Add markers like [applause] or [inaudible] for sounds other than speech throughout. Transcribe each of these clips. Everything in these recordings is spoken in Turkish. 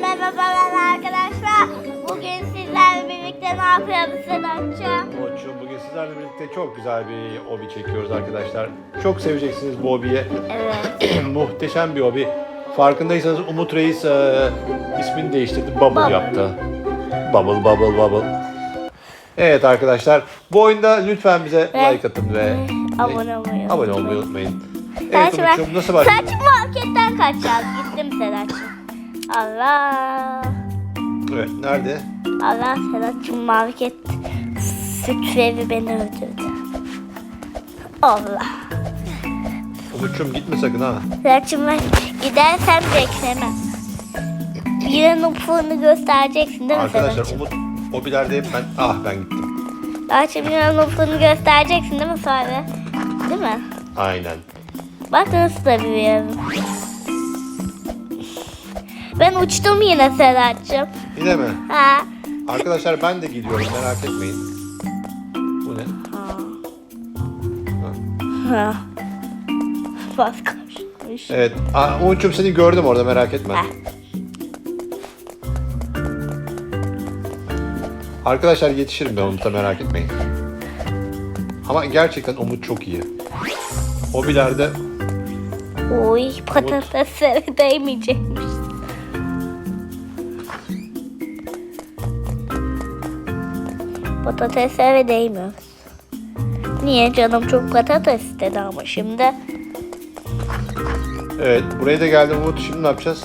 Merhabalar arkadaşlar. Bugün sizlerle birlikte ne yapıyoruz Sedat'cığım? Koçum bugün sizlerle birlikte çok güzel bir hobi çekiyoruz arkadaşlar. Çok seveceksiniz bu hobiyi. Evet. [clears throat] Muhteşem bir hobi. Farkındaysanız Umut Reis e, ismini değiştirdi. Bubble, Bubble. yaptı. Bubble bubble bubble. Evet arkadaşlar bu oyunda lütfen bize Ve- like atın ve abone olmayı abone olmayı unutmayın. Evet Umut'cum nasıl başlıyor? saç marketten kaçacağız. Gittim Sedat'cığım. Allah. Evet nerede? Allah Sedat'cığım market süt evi beni öldürdü. Allah. Umut'cum gitme sakın ha. Sedat'cığım ben gidersem beklemem. Birinin ufuğunu göstereceksin değil mi Arkadaşlar Sedat'cığım? Umut hobilerde hep ben ah ben gittim. Sedat'cığım birinin ufuğunu göstereceksin değil mi sonra? Değil mi? Aynen. Bak nasıl da biliyorum. Ben uçtum yine Sedat'cığım. Yine mi? Ha. Arkadaşlar ben de gidiyorum merak etmeyin. Bu ne? Ha. Bas karşımış. Evet. Aa, Umut'cum seni gördüm orada merak etme. Ha. Arkadaşlar yetişirim ben Umut'a merak etmeyin. Ama gerçekten Umut çok iyi. Hobilerde Oy patateslere değmeyecekmiş. Patateslere değmiyoruz. Niye canım çok patates istedi ama şimdi. evet buraya da geldim Umut şimdi ne yapacağız?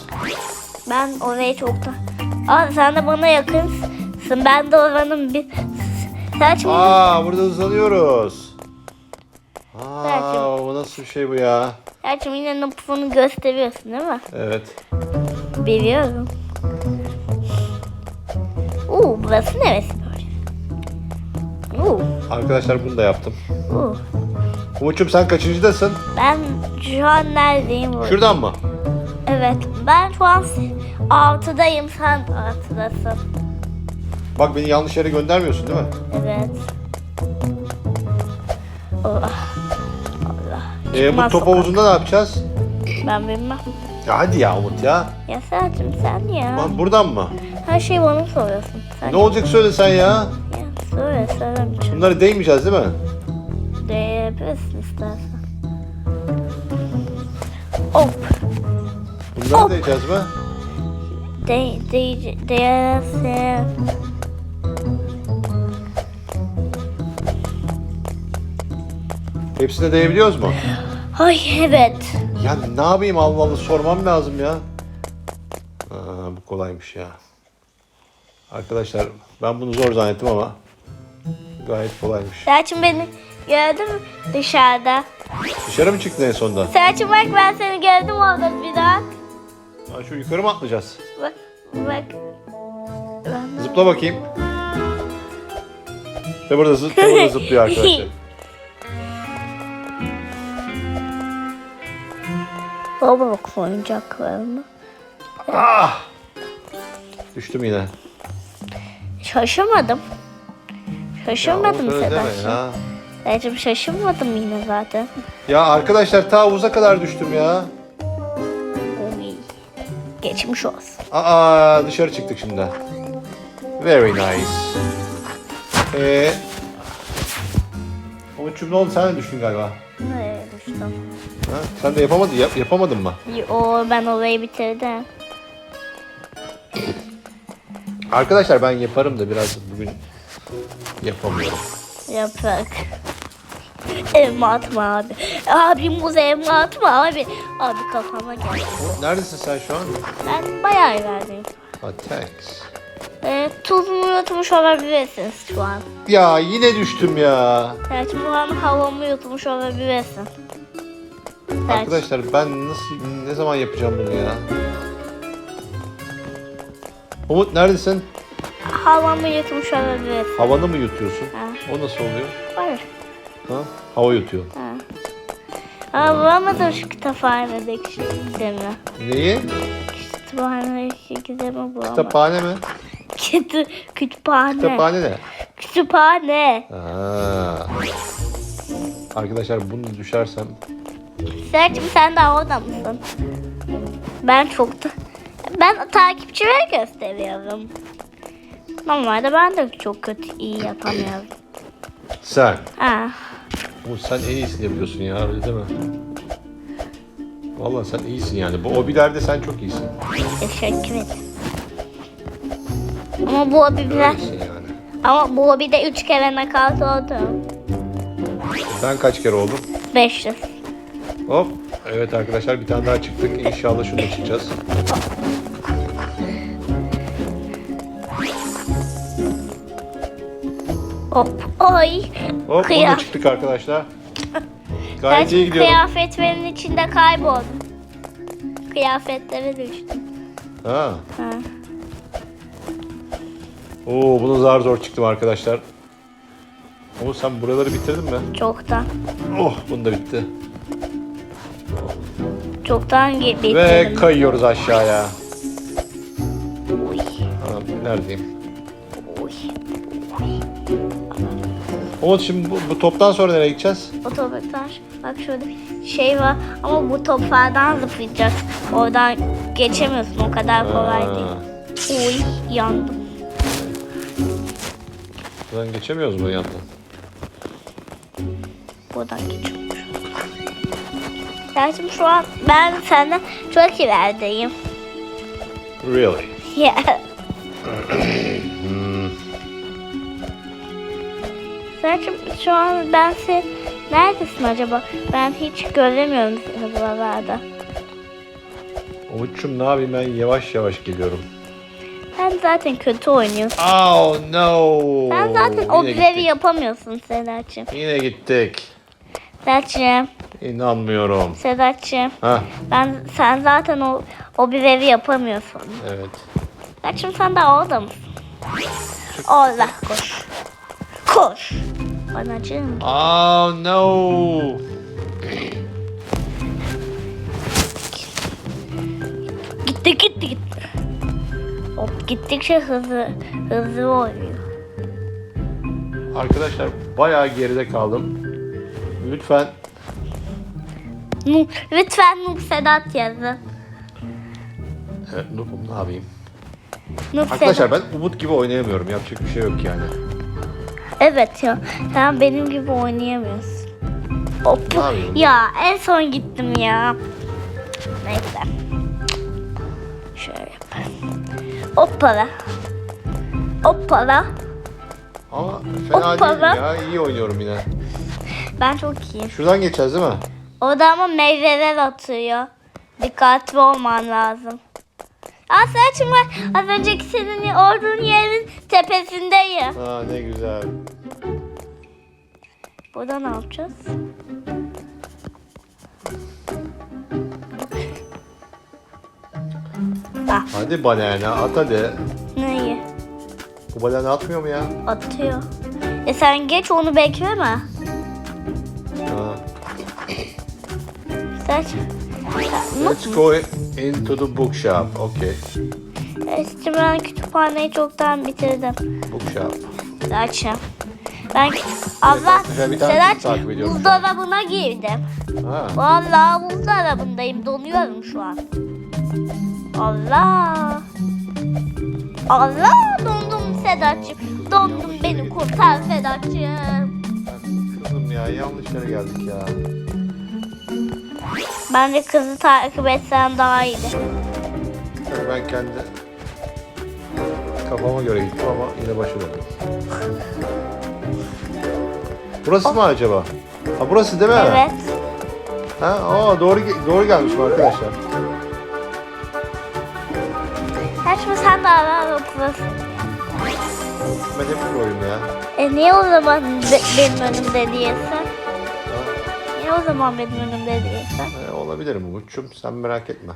Ben orayı çoktan... Aa sen de bana yakınsın. Ben de oranın bir... Saç mı? Aa burada hızlanıyoruz. Aa bu nasıl bir şey bu ya? Gerçi yine nupfunu gösteriyorsun değil mi? Evet. Biliyorum. Oo burası neresi? Oo, Arkadaşlar bunu da yaptım. oo. Umut'cum sen kaçıncıdasın? Ben şu an neredeyim burada? Şuradan mı? Evet ben şu an altıdayım sen altıdasın. Bak beni yanlış yere göndermiyorsun değil mi? Evet. Allah. Allah. Ee, bu top havuzunda ne yapacağız? Ben bilmem. Ya hadi ya Umut ya. Ya Serhat'cığım sen ya. Lan buradan mı? Her şeyi bana soruyorsun. Sen Ne olacak söyle sen ya. Söyle. Bunları değmeyeceğiz değil mi? Değebilirsin istersen. Hop. Bunları Hop. değeceğiz mi? De, de, değersin. Hepsine değebiliyoruz mu? Ay evet. Ya ne yapayım Allah Allah sormam lazım ya. Aa, bu kolaymış ya. Arkadaşlar ben bunu zor zannettim ama gayet kolaymış. Serhat'cığım beni gördün mü dışarıda? Dışarı mı çıktın en sonunda? Serhat'cığım bak ben seni gördüm orada bir daha. Ha, şu yukarı mı atlayacağız? Bak bak. Ben Zıpla bakayım. Ve burada, zıp, burada zıplıyor arkadaşlar. [laughs] Baba bak oyuncaklarına. Ah! Düştüm yine. Şaşırmadım. Şaşırmadım Sedat'cığım. ya. Serhat'cığım şaşırmadım yine zaten. Ya arkadaşlar ta havuza kadar düştüm ya. Oy. Geçmiş olsun. Aa dışarı çıktık şimdi. Very nice. Ee, Umut'cum ne oldu sen de düştün galiba. Nereye düştüm? Ha? Sen de yapamadın, yap, yapamadın mı? O ben olayı bitirdim. Arkadaşlar ben yaparım da biraz bugün yapamıyorum. Yaprak. Elma atma abi. Abi muz elma atma abi. Abi kafama geldi. Neredesin sen şu an? Ben bayağı ilerleyim. Ha thanks. Ee, tuzumu yutmuş olabilirsiniz şu an. Ya yine düştüm ya. Evet şu an havamı yutmuş olabilirsin. Evet. Arkadaşlar ben nasıl ne zaman yapacağım bunu ya? Umut neredesin? Havamı yutmuş olabilirsin. Havanı mı yutuyorsun? Ha. O nasıl oluyor? Var. Ha? Hava yutuyorsun. Ha. Aa, bulamadım şu kütüphanedeki gizemi. Neyi? Kütüphanedeki gizemi bulamadım. Kütüphane mi? Kütü, kütüphane. Kütüphane ne? Kütüphane. Aa. Arkadaşlar bunu düşersem Serçim sen de orada mısın? Ben çok da Ben takipçime gösteriyorum. Normalde ben de çok kötü iyi yapamıyorum. Sen. Ha. Umut sen en iyisini yapıyorsun ya öyle değil mi? Vallahi sen iyisin yani. Bu hobilerde sen çok iyisin. Teşekkür ederim. Ama bu hobi biraz... İyisin yani. Ama bu hobide üç kere nakavt oldum. Ben kaç kere oldum? 500. Hop. Evet arkadaşlar bir tane daha çıktık. İnşallah şunu da çıkacağız. Hop. Oy. Hop Kıyaf- çıktık arkadaşlar. [laughs] Gayet iyi Ben gidiyorum. kıyafetlerin içinde kayboldum. Kıyafetlere düştüm. Ha. Ha. Oo bunu zar zor çıktım arkadaşlar. Umut sen buraları bitirdin mi? Çoktan. Oh bunu da bitti. Çoktan bitirdim. Ve kayıyoruz aşağıya. Uy, Anam neredeyim? Umut şimdi bu, bu toptan sonra nereye gideceğiz? Otobüsler. Bak şurada şey var ama bu toplardan zıplayacağız. Oradan geçemiyorsun o kadar kolay Ha, değil. Uy yandım. Buradan geçemiyoruz mu yandan? Buradan geçiyorum. Gerçi şu an ben senden çok ilerideyim. Really? [laughs] Ya. [clears throat] Serçim şu an ben sen neredesin acaba? Ben hiç göremiyorum seni buralarda. Umut'cum ne yapayım ben yavaş yavaş geliyorum. Sen zaten kötü oynuyorsun. Oh no. Sen zaten o görevi gittik. yapamıyorsun Sedat'cığım. Yine gittik. Sedat'cığım, İnanmıyorum. Sedat'cığım. Ha Ben, sen zaten o, o görevi yapamıyorsun. evet. Sedat'cığım sen de orada mısın? Allah koş. Koş. Anacığım. Oh no. Gitti gitti gitti. Hop gittikçe hızlı hızlı oynuyor. Arkadaşlar bayağı geride kaldım. Lütfen Lütfen Noob Sedat yazın. Evet, Nup'um ne yapayım? Noob Arkadaşlar Sedat. ben Umut gibi oynayamıyorum. Yapacak bir şey yok yani. Evet ya. Sen benim gibi oynayamıyorsun. Hop. Ya en son gittim ya. Neyse. Şöyle yapalım. Hoppala. Hoppala. Ama fena Hoppala. değilim ya. İyi oynuyorum yine. Ben çok iyiyim. Şuradan geçeceğiz değil mi? O da ama meyveler atıyor. Dikkatli olman lazım. Saçım var. Az önceki senin olduğun yerin tepesindeyim. Ha ne güzel. Burada ne yapacağız? Ah Hadi banana at hadi. neyi? Bu banana atmıyor mu ya? Atıyor. E sen geç onu bekleme. Ha. Saç. Let's go into the bookshop. Okay. İşte ben kütüphaneyi çoktan bitirdim. Bookshop. Saçım. Ben Allah Güzel bir tane dizi Sedat takip ediyorum. buzdolabına girdim. Ha. Vallahi buzdolabındayım. Donuyorum şu an. Allah. Allah dondum Sedat'cığım. Dondum beni kurtar Sedat'cığım. Kızım ya yanlış yere geldik ya. Ben de kızı takip etsem daha iyiydi. Ben kendi kafama göre gittim ama yine başa döndüm. Burası mı acaba? Ha burası değil mi? Evet. Ha, aa, doğru doğru gelmişim arkadaşlar. Saçma sen de yapıyorsun. Ben hep proyum ya. E niye o zaman be- benim önümde değilsin? Niye o zaman benim önümde değilsin? E, olabilirim Umut'cum sen merak etme.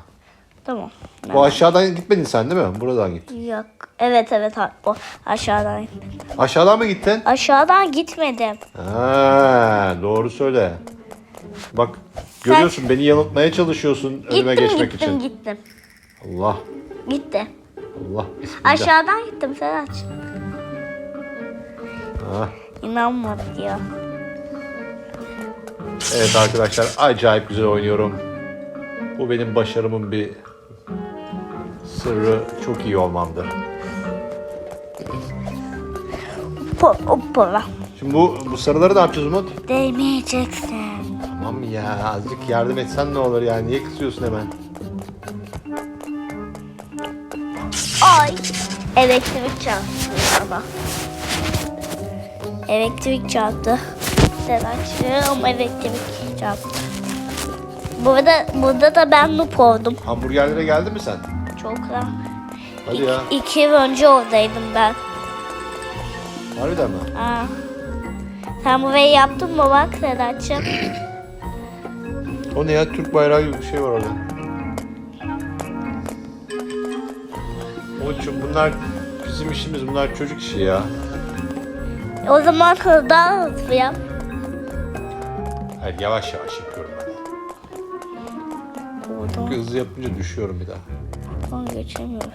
Tamam. Bu aşağıdan gitmedin sen değil mi? Buradan git. Yok. Evet evet o aşağıdan gitmedim. Aşağıdan mı gittin? Aşağıdan gitmedim. Ha, doğru söyle. Bak görüyorsun beni yanıltmaya çalışıyorsun önüme Gittim geçmek gittim için. gittim. Allah Gitti. Allah bismillah. Aşağıdan gittim Serhat. Ha. İnanmadı ya. Evet arkadaşlar acayip güzel oynuyorum. Bu benim başarımın bir sırrı çok iyi olmamdır. Po, hoppala. Şimdi bu, bu sarıları ne yapacağız Umut? Değmeyeceksin. Tamam ya azıcık yardım etsen ne olur yani niye kızıyorsun hemen? Ay. Elektrik çarptı ama. Elektrik çarptı. Sedatçı ama elektrik çarptı. Burada, burada da ben noob oldum. Hamburgerlere geldin mi sen? Çok da. Hadi ya. İki yıl önce oradaydım ben. Harbiden mi? Aa. Sen burayı yaptın mı bak Sedat'cığım? O ne ya? Türk bayrağı gibi bir şey var orada. Umut'cum bunlar bizim işimiz bunlar çocuk işi ya. O zaman daha hızlı yap. Hayır yavaş yavaş yapıyorum ben. Buradan, Çünkü hızlı yapınca düşüyorum bir daha. buradan geçemiyoruz.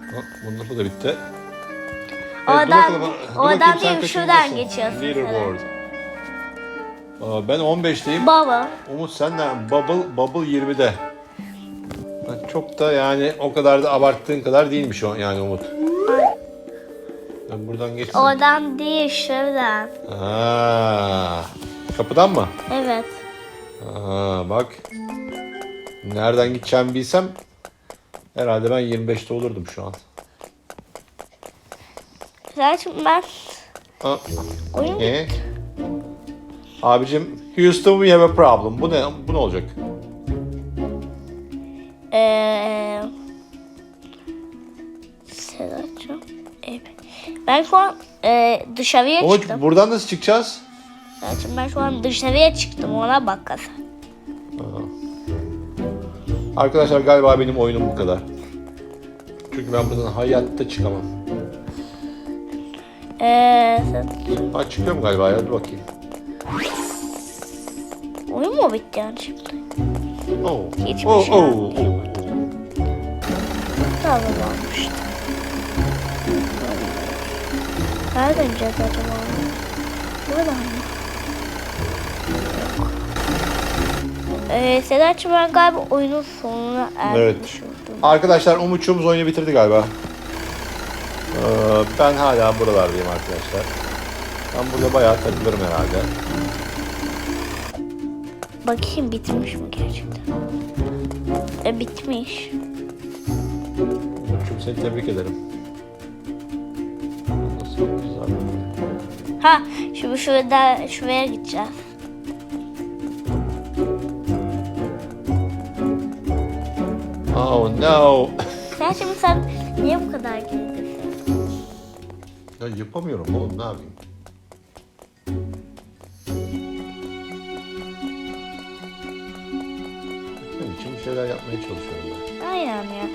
Ha, Bunda bu da bitti. Evet, Oradan- oradan değil, şuradan geçiyorsun. Leaderboard. Aa, Ben 15'teyim. Baba. Umut sen de Bubble, Bubble 20'de. Ha, Çok da yani o kadar da abarttığın kadar değilmiş o yani Umut. Ben buradan geçsin. Oradan değil şuradan. Aa, kapıdan mı? Evet. Aa, bak. Nereden gideceğimi bilsem herhalde ben 25'te olurdum şu an. Zaten ben Ha, oyun ne? Abicim Houston we have a problem. Bu ne? Bu ne olacak? Eee Ben şu an eee, dışarıya Umut çıktım. buradan nasıl çıkacağız? Sedat'cığım ben şu an dışarıya çıktım ona bak kasa. Arkadaşlar galiba benim oyunum bu kadar. Çünkü ben buradan hayatta çıkamam. Eee Sedat- Ha çıkıyorum galiba ya dur bakayım. oyun mu bitti yani şimdi? Oo. Hiçbir Oo, şey oo. Tamam olmuştu. Nereden ineceğiz acaba? Buradan mı? Ee, Sedat'cığım ben galiba oyunun sonuna Evet. ermiş oldum. Arkadaşlar Umut'cuğumuz oyunu bitirdi galiba. Ee, ben hala buralardayım arkadaşlar. Ben burada bayağı takılırım herhalde. Bakayım bitmiş mi gerçekten? E bitmiş. Umut'cum seni tebrik ederim. Ha, şu şurada şuraya gideceğiz. Oh no. Sen şimdi sen niye bu kadar geridesin? Ya yapamıyorum oğlum ne yapayım? Senin için bir şeyler yapmaya çalışıyorum ben. Aynen ya.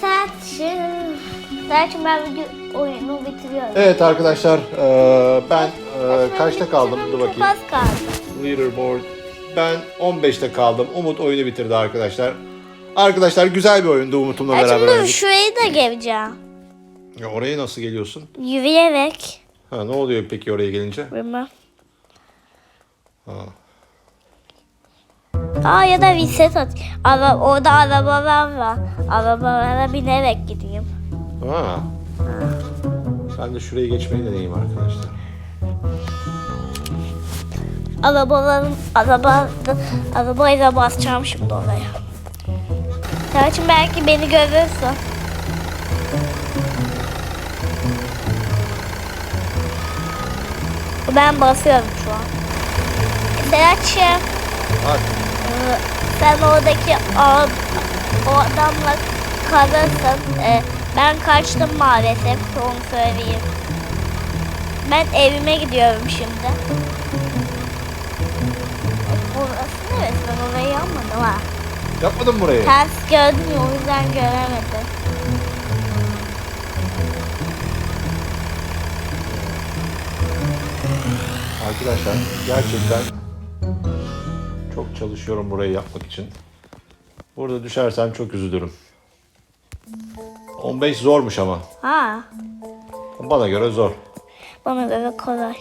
Saçım. Saçım ben video oyunu bitiriyorum. Evet arkadaşlar eee, ben Saçımı kaçta kaldım? Dur Çok bakayım. az kaldı. Leaderboard. Ben 15'te kaldım. Umut oyunu bitirdi arkadaşlar. Arkadaşlar güzel bir oyundu Umut'umla Ben beraber şimdi oynadık. şurayı da geleceğim. Ya oraya nasıl geliyorsun? Yürüyerek. Ha ne oluyor peki oraya gelince? Bilmem. Ha. Aa ya da reset at. Ara, orada arabalar var. Arabalara binerek gideyim. Ha. Ben de şuraya geçmeyi deneyeyim arkadaşlar. Arabaların araba arabayla basacağım şimdi oraya. Saçım belki beni görürsün. Ben basıyorum şu an. Serhat'cığım Bak. e, sen oradaki a- o adamla kalırsın. E, ben kaçtım maalesef onu söyleyeyim. Ben evime gidiyorum şimdi. Burası neresi? Ben orayı yapmadım ha. Yapmadın burayı. Ters gördüm ya o yüzden göremedim. Arkadaşlar gerçekten çok çalışıyorum burayı yapmak için. Burada düşersem çok üzülürüm. 15 zormuş ama. Ha, Bana göre zor. bana göre kolay.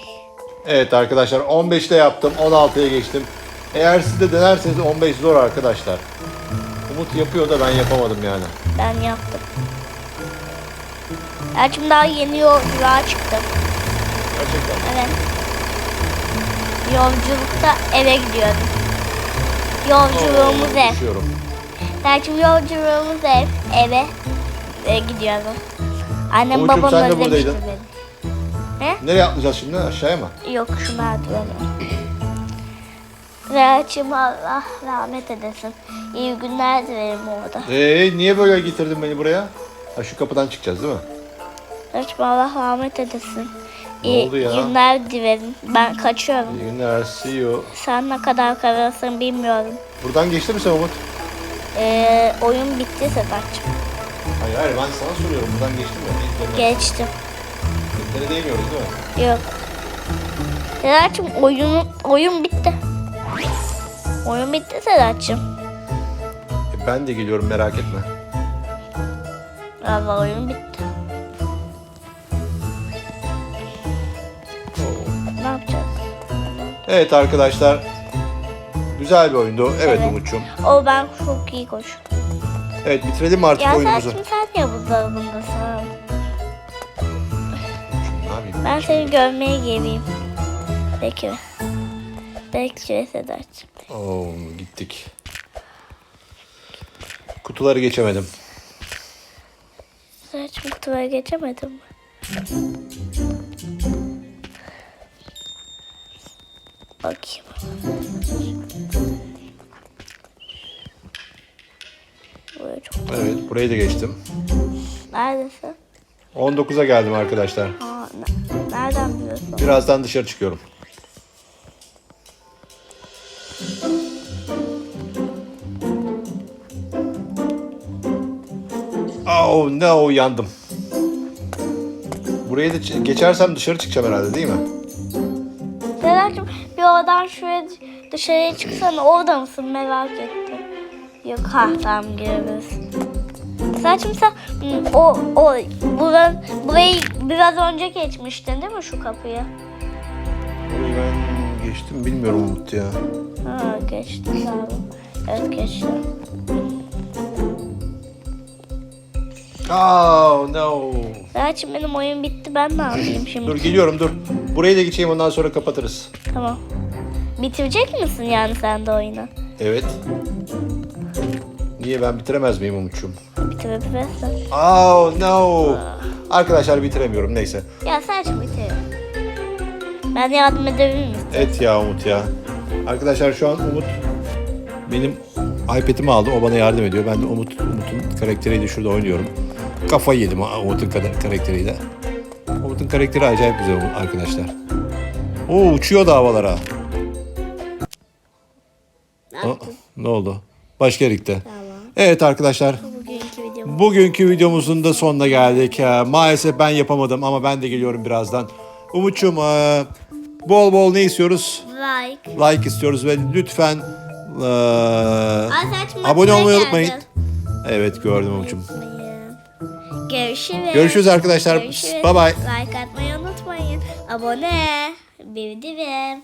Evet arkadaşlar 15'te yaptım 16'ya geçtim. Eğer siz de denerseniz 15 zor arkadaşlar. Umut yapıyor da ben yapamadım yani. Ben yaptım. Gerçi daha yeni yolculuğa çıktım. Gerçekten. Evet. Yolculukta eve gidiyordum. Yolculuğumuz ev. Düşüyorum. Yolculuğumuz ev. Eve e, gidiyordum. Annem Oğuzcum, babam sen de özlemişti buradaydın. beni. Nereye atlayacağız şimdi? Aşağıya mı? Yok şu merdiveni. Reaçım Allah rahmet edesin. İyi günler dilerim orada. Ee, niye böyle getirdin beni buraya? Ha şu kapıdan çıkacağız değil mi? Reaçım Allah rahmet edesin. Ne İyi oldu ya? günler dilerim. Ben kaçıyorum. İyi günler, see you. Sen ne kadar kalırsın bilmiyorum. Buradan geçti mi sen Umut? Ee, oyun bitti Sedat'cığım. Hayır hayır ben sana soruyorum. Buradan geçti mi? İlklerine, Geçtim. ilklere değmiyoruz değil mi? Yok. Sedat'cığım oyun, oyun bitti. Oyun bitti Sedat'cığım. E, ben de geliyorum merak etme. Valla oyun bitti. Ne yapacağız? Evet arkadaşlar. Güzel bir oyundu. Evet, Evet. Umut'cum. O ben çok iyi koştum. Evet bitirelim mi artık Ya oyunumuzu? Sedat'cığım sen niye buzdolabındasın? Ne yapayım? Ben seni görmeye geleyim. Bekle. Bekle Sedat'cığım. Oo, gittik. Kutuları geçemedim. Sedat'cığım kutuya geçemedim mi? Bakayım. Evet burayı da geçtim. Neredesin? 19'a geldim arkadaşlar. Aa, ne- nereden biliyorsun? Birazdan dışarı çıkıyorum. Oh no yandım. Burayı da ç- geçersem dışarı çıkacağım herhalde değil mi? Sedat'cığım bir oradan şuraya dışarıya çıksana orada mısın merak ettim. Yok ha girebilirsin. Sedat'cığım sen hmm, o, o buran, burayı biraz önce geçmiştin değil mi şu kapıyı? Burayı ben geçtim bilmiyorum Umut ya. Ha geçtim abi. Evet geçtim. Oh no. Sedat'cığım benim oyun bitti ben ne yapayım [laughs] şimdi? Dur geliyorum dur. Burayı da geçeyim ondan sonra kapatırız. Tamam. Bitirecek misin yani sen de oyunu? Evet. Niye ben bitiremez miyim Umut'cum? Bitirebilirsin. Oh no. Arkadaşlar bitiremiyorum neyse. Ya Sedat'cığım bitir. Ben yardım edebilir miyim? Et ya Umut ya. Arkadaşlar şu an Umut benim iPad'imi aldı. O bana yardım ediyor. Ben de Umut Umut'un karakteriyle şurada oynuyorum. Kafayı yedim Umut'un karakteriyle. Umut'un karakteri acayip güzel arkadaşlar. Oo uçuyor da havalara. Ne ne oldu? Başka gitti. Tamam. Evet arkadaşlar. Bugünkü videom. Bugünkü videomuzun da sonuna geldik. Ee, Maalesef ben yapamadım ama ben de geliyorum birazdan. Umut'cum ee, bol bol ne istiyoruz? Like. Like istiyoruz ve lütfen Asaç abone olmayı unutmayın. Evet gördüm Umut'cum. Görüşürüz. Görüşürüz arkadaşlar. Görüşürüz. Bye bye. Like atmayı unutmayın. Abone. Bildirim.